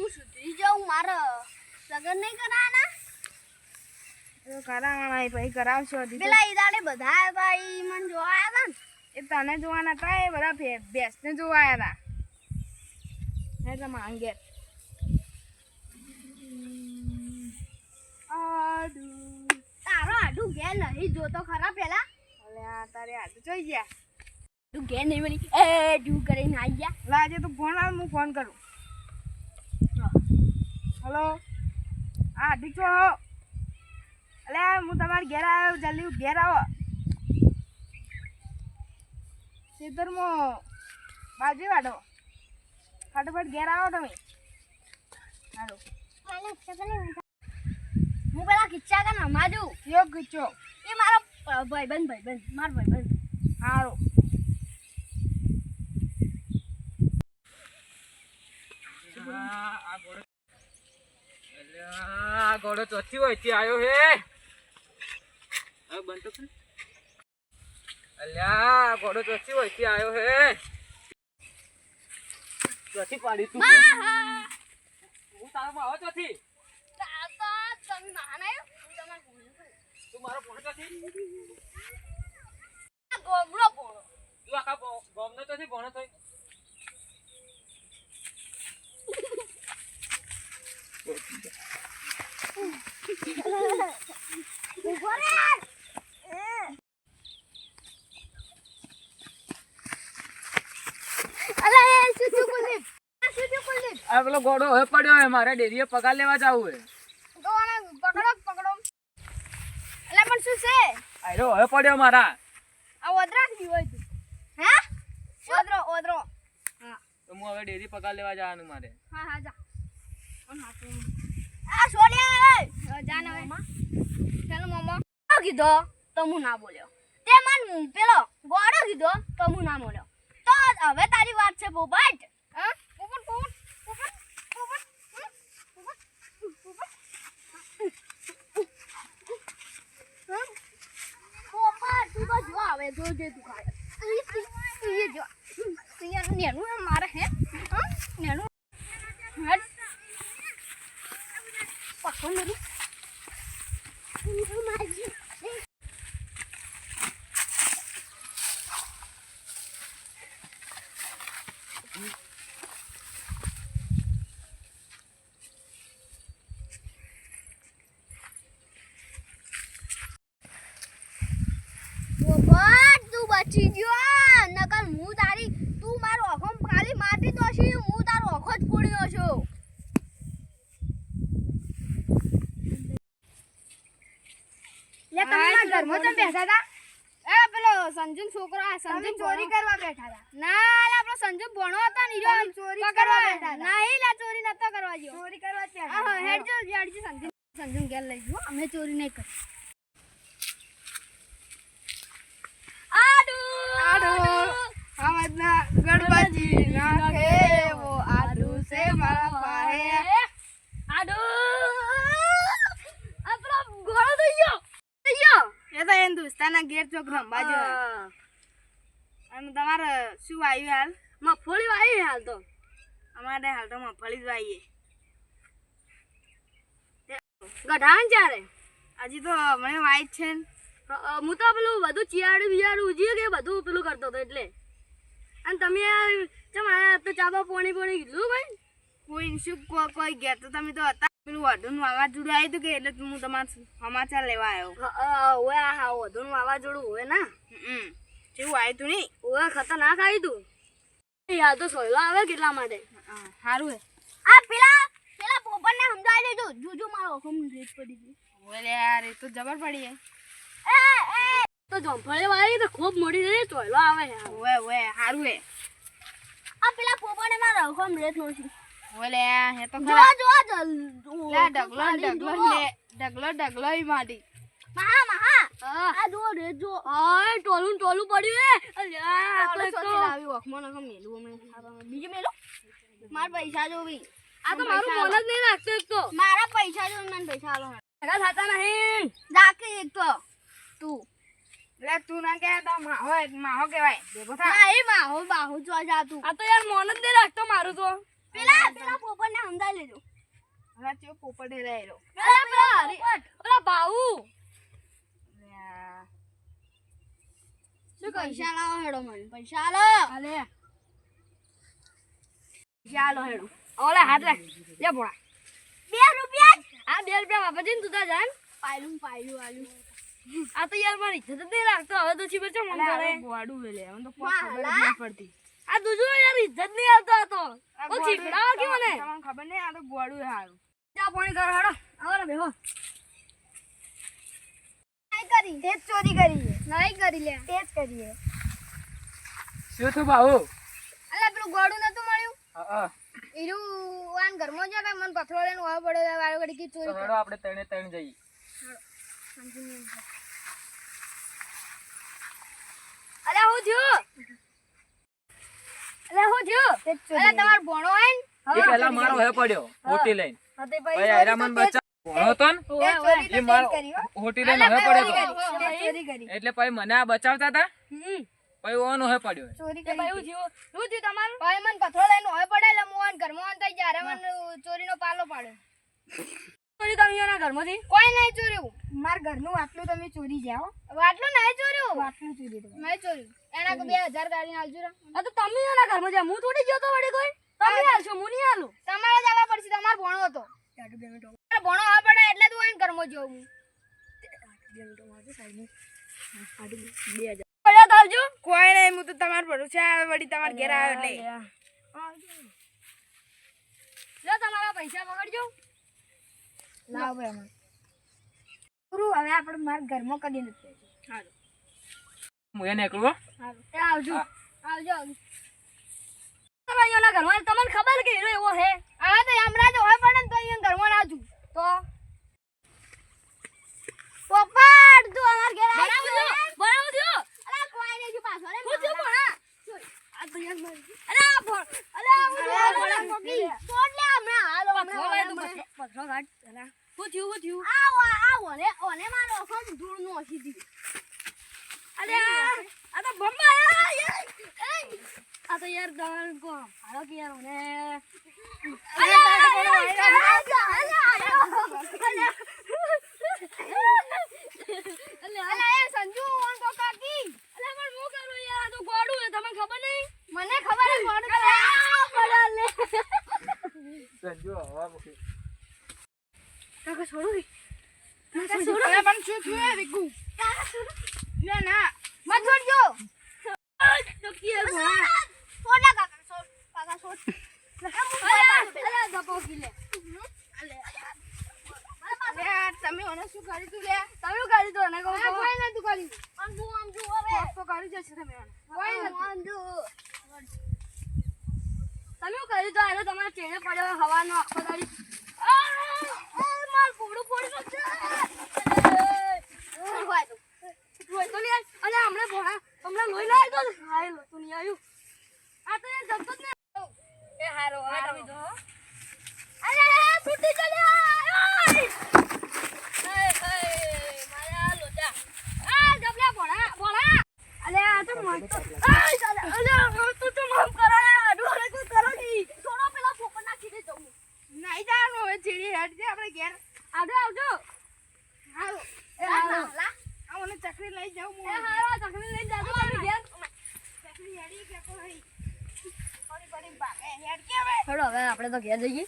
હું સુધરી જાઉં મારે લગન નહીં કરાવવાના કરાવવાના પછી કરાવશો પેલા ઈદાડે બધા હતા ઈ મને જોવા આવ્યા હતા ને. એ તને જોવાના હતા એ બધા ભેંસને જોવા આવ્યા હતા એટલે માંગે તારો આડું ઘેર નહીં જોતો ખરા પેલા? અલ્યા તારે આડું જોઈ ગયા. તું ઘેર નહીં મળી એ ડુ કરીને આવી ગયા. લાજે તો ફોન આવે હું ફોન કરું. હલો? હા ઠીક છો? હો. અલે હું તમારા ઘેર આવ્યો જલ્દી ઘેર આવો. ખેતરમાં બાજુ વાટો ફટાફટ ઘેર આવો તમે. હાલો. હું પેલા કિચ્ચા કે નમાજુ કયો કીચો એ મારો અ, ભાઈબંધ ભાઈબંધ મારો ભાઈબંધ. હારો આ ઘોડો ચોથી હોયથી આવ્યો હે. હવે બનતો છે અલ્યા ઘોડો ચોથી હોયથી આવ્યો હે. ચોથી પાડી તું. હું. તારો ભાવ ચોથી? તું મારો ભોણો ચોથી? આ ગોબરો તું આખા ગોમનો ચોથી ભોણો થઈ આ પેલો ઘોડો હવે પડ્યો હે મારે ડેરીએ પગાર લેવા જવું હે તો આને પકડો પકડો એટલે પણ શું છે આયરો, હવે પડ્યો મારા. આ ઓદરા હોય હા ઓદરો ઓદરો હા તો હું હવે ડેરી પગાર લેવા જવાનું મારે. હા હા, જા. આ ને હવે. ચાલો મમ્મા કીધો તો હું ના બોલ્યો. તે મન પેલો ગોળો કીધો તો હું ના બોલ્યો. તો હવે તારી વાત છે પોપટ. હા? પોપટ પોપટ પોપટ પોપટ પોપટ. પોપટ હમ? પોપટ તું તો જો આવે તું ખાય ઈ ઈ- ઈ જો ઈ નેનું હે મારે હે હમ? નેનું હટ પકડ મેરી માજી પોપટ તું બચી ગયો નકર હું તારી તું મારો આખો ખાલી માટી દોશી હું તારો આખો જ ફોડ્યો છું લે તમે હા, મારા એટલે ઘરમાં તો બેઠા હતા એ પેલો સંજુ છોકરો આ સંજુ ચોરી કરવા બેઠા હતા. ના લે આપણો સંજુ ભણો હતો ને ઈરો ચોરી કરવા બેઠા હતા. નહીં લે ચોરી નતો કરવા જો ચોરી કરવા બેઠા હા હેડજો હેડજો સંજુ સંજુ ઘેર લઈ જો અમે ચોરી નહીં કરી આડુ આડુ. આવાજના ગણપતિ નાખે વો આડુ છે મારા પાહે આડુ આપણો ઘોડો થઈ ગયો થઈ ગયો એ તો હિન્દુસ્તાનના ગેર ચોક રમવા જો અને તમારે શું આવ્યું હાલ? મગફળી વાવી હાલ તો. અમારે હાલ તો મગફળી જ વાવીએ ગઢાણ ચારે હજી તો મને વાઈટ છે ને. હું તો પેલું બધું ચિયાડું બિયાડું ઉજી કે બધું પેલું કરતો હતો એટલે. અને તમે ચમ આ તો ચાબા પોણી પોણી કીધું ભાઈ? કોઈ શું કોઈ ગયા તો તમે તો હતા. પેલું વાઢું વાવાઝોડું આવ્યું હતું કે એટલે હું તમારા સમાચાર લેવા આવ્યો ઓએ હા વધુનું વાવાઝોડું હોય ના. હમ. જેવું આવ્યું હતું નહીં. ઓએ ખતરનાક આવ્યું તું. યાર તો સોયલો આવે કેટલા માટે? સારું હે આ પેલા પેલા પોપટને સમજાવી દેજો. જોજો મારો ઓખમ રેત પડી ગયો. ઓલે યાર એ તો જબર પડી હે. તો જંફળે વાળી તો ખૂબ મોડી રહી સોયલો આવે ઓએ ઓએ સારું હે. આ પેલા પોપટને મારો ઓખમ રેત નોશી યાર હે તો જો ખરા. જો જલ લે ડગલો ને ડગલો લે ડગલો ડગલો ઈ માટી મહા મહા. આ જો રે જો આ ટોલું ને ટોલું પડ્યું હે. અલ્યા આ તો આવી વખમાં નખમ મેલું અમે. બીજું મેલું? મારા પૈસા જોવી આ તો મારું મોન જ નહીં રાખતો એક તો. મારા પૈસા જો મને પૈસા આલો. ભેગા થતા નહીં રાખી એક તો. તું. લે તું ના કે તો માહો માહો કહેવાય. ના એ માહો બાહુ જો જા તું. આ તો યાર મોન જ નહીં રાખતો મારું તો. પેલા પેલા પોપટને સમજાવી લેજો. હવે ચેવો પોપટ હેરાયેલો પેલા પેલા પેલા ભાઉ. શું પૈસા લાવો હેડો મને. પૈસા લાવો અલે. ચાલો હેડો. ઓલે હાથ રાખ લે બોળા બે રૂપિયા હા બે રૂપિયા બાપાજી ને તું તાર જાન પાયલું પાયલું આલું. આ તો યાર મારી ઇજ્જત જ નહીં લાગતો હવે તો છી ચો મન કરે ગોડું વેલે. મને તો કોઈ ખબર જ નહીં પડતી. આ તું જો યાર ઇજ્જત નહીં આવતો હતો ઓ ગોળું- કે મને તમને ખબર નહીં આ તો ગોડું હારું. ચા પાણી કર હાડો આવો ને બેહો. કરી તે ચોરી કરી નહીં કરી લે. તે જ કરીએ શું થયું બાબુ? અલા પેલું ગોળું નતું મળ્યું? હા હા. એનું વાન ઘરમાં જો મને પથરો લઈને વાવ પડે વાળો વળી કી ચોરી કરો. આપણે તણે તણ જઈએ. અલે હું થયું? અલે હું થયું અલે તમાર ભણો હે ને? એ પહેલા મારો હે પડ્યો હોટી લઈને. હતે પછી આયરા મને ભણો તો ને? એ મારો હોટી લઈને હે પડ્યો તો? એટલે પછી મને આ બચાવતા હતા હમ. પછી ઓનો હે પડ્યો ચોરી કરી. ભાઈ હું શું થયું તમારું? ભાઈ મને પથરો લઈને હોય પડે એટલે હું ઘર ઘરમાં આન થઈ જ્યારે મને ચોરીનો પાલો પાડ્યો. ચોરી તમે એના ઘરમાંથી? કોઈ નહીં ચોર્યું. મારા ઘરનું આટલું તમે ચોરી જાઓ વાટલું નહીં ચોર્યું? આટલું ચોરી તમે. મેં ચોર્યું. એના કો બે હજાર કાઢીને આલજો રા. આ તો તમે એના ઘરમાં જા હું થોડી ગયો તો વળી કોઈ? તમે આલશો હું નહીં આલું તમારે જ આવવા પડશે તમારો ભણો હતો. ભણો આવવા પડે એટલે તું એને ઘરમાં જોઉં. હું આવજો. કોઈ નહીં હું તો તમાર ભરોસે આવે વળી તમાર ઘેર આવે એટલે. તમારા પૈસા પકડજો. લાવ એમાં. પૂરું હવે આપણે મારા ઘરમાં કદી નથી હું એને એકલો એ આવજો. આવજો આવજો તમે ઘરમાં તમને ખબર કે હીરો એવો હે હા તો હમણાં તો હોય પણ તો અહીંયા ઘરમાં ના છું તો? પોપટ તું અમાર ઘરે આવી બનાવ છો. બનાવ અરે કોઈ નહીં પાછો. અરે હું? આ તો યાર અરે આ અરે આ છોડ લે હમણાં. પથરો કાઢ અલા હું થયું હું થયું. આ આ ઓને ઓને મારો ઓખો ધૂળ નો ઓછી દીધી અરે આ તો બમ્બા આ તો યાર દવાલ કો હાલો કે યાર મને અરે સંજુ ઓન તો કાકી અલે પણ હું કરું યાર આ તો ગોડું હે તમને ખબર નહીં મને ખબર હે ગોડું તો બડા લે સંજુ હવા મૂકી કાકા છોડો પણ શું થયું કાકા છોડો લે ના. મત છોડજો તો કે છોડા કાકા છોડ. કાકા છોડ. અલે અલે દપો કી લે. લે તમે ઓને શું કરી તું લે? તમે કરી દો ને કોઈ નતું કર્યું. આમ જો આમ જો હવે તો કરી જશે તમે આમ જો તમે કરી દો આનો તમારે ચેડે પડ્યો હવાનો આખો દાડી હોય તો મસ્ત. આ ચાલે તું તો માફ આવને ચકરી લઈ જાઉં ચકરી લઈ જાજો તમે હવે. હવે આપણે તો ઘેર જઈએ.